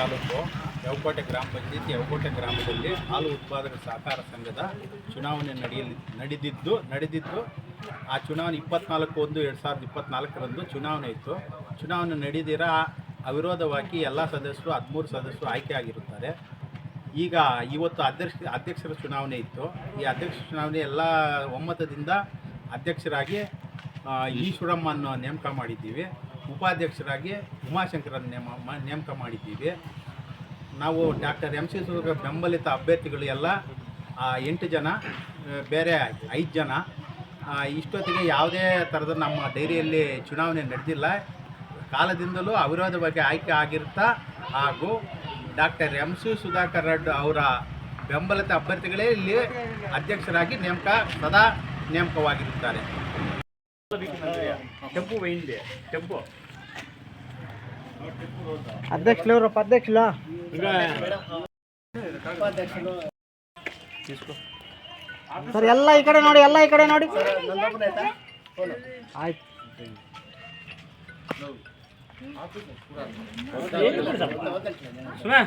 ತಾಲೂಕು ಯವಕೋಟೆ ಗ್ರಾಮ ಪಂಚಾಯತಿ ಯವಕೋಟೆ ಗ್ರಾಮದಲ್ಲಿ ಹಾಲು ಉತ್ಪಾದಕ ಸಹಕಾರ ಸಂಘದ ಚುನಾವಣೆ ನಡೆಯಲಿ ನಡೆದಿದ್ದು ನಡೆದಿದ್ದು. ಆ ಚುನಾವಣೆ ಇಪ್ಪತ್ನಾಲ್ಕು ಒಂದು ಎರಡು ಸಾವಿರದ ಇಪ್ಪತ್ನಾಲ್ಕರಂದು ಚುನಾವಣೆ ಇತ್ತು. ಚುನಾವಣೆ ನಡೆದಿರ ಅವಿರೋಧವಾಗಿ ಎಲ್ಲ ಸದಸ್ಯರು, ಹದಿಮೂರು ಸದಸ್ಯರು ಆಯ್ಕೆ ಆಗಿರುತ್ತಾರೆ. ಈಗ ಇವತ್ತು ಅಧ್ಯಕ್ಷ, ಅಧ್ಯಕ್ಷರ ಚುನಾವಣೆ ಇತ್ತು. ಈ ಅಧ್ಯಕ್ಷ ಚುನಾವಣೆ ಎಲ್ಲ ಒಮ್ಮತದಿಂದ ಅಧ್ಯಕ್ಷರಾಗಿ ಈಶ್ವರಮ್ಮನ್ನು ನೇಮಕ ಮಾಡಿದ್ದೀವಿ. ಉಪಾಧ್ಯಕ್ಷರಾಗಿ ಉಮಾಶಂಕರನ್ನು ನೇಮ ನೇಮಕ ಮಾಡಿದ್ದೀವಿ. ನಾವು ಡಾಕ್ಟರ್ ಎಂ ಸಿ ಸುರ್ಗ ಬೆಂಬಲಿತ ಅಭ್ಯರ್ಥಿಗಳು ಎಲ್ಲ ಎಂಟು ಜನ ಬೇರೆ ಐದು ಜನ. ಇಷ್ಟೊತ್ತಿಗೆ ಯಾವುದೇ ಥರದ ನಮ್ಮ ಡೈರಿಯಲ್ಲಿ ಚುನಾವಣೆ ನಡೆದಿಲ್ಲ. ಕಾಲದಿಂದಲೂ ಅವಿರೋಧವಾಗಿ ಆಯ್ಕೆ ಆಗಿರ್ತಾ ಹಾಗೂ doctor M C Sudhakar Reddy ಅವರ ಬೆಂಬಲಿತ ಅಭ್ಯರ್ಥಿಗಳೇ ಇಲ್ಲಿ ಅಧ್ಯಕ್ಷರಾಗಿ ನೇಮಕ, ಸದಾ ನೇಮಕವಾಗಿರುತ್ತಾರೆ. అధ్యక్షులు ఎవరు అధ్యక్షులా ಸರ್ ಎಲ್ಲ ಈ ಕಡೆ ನೋಡಿ ಎಲ್ಲ ಈ ಕಡೆ ನೋಡಿ ಆಯ್ತು ಸುಮಾ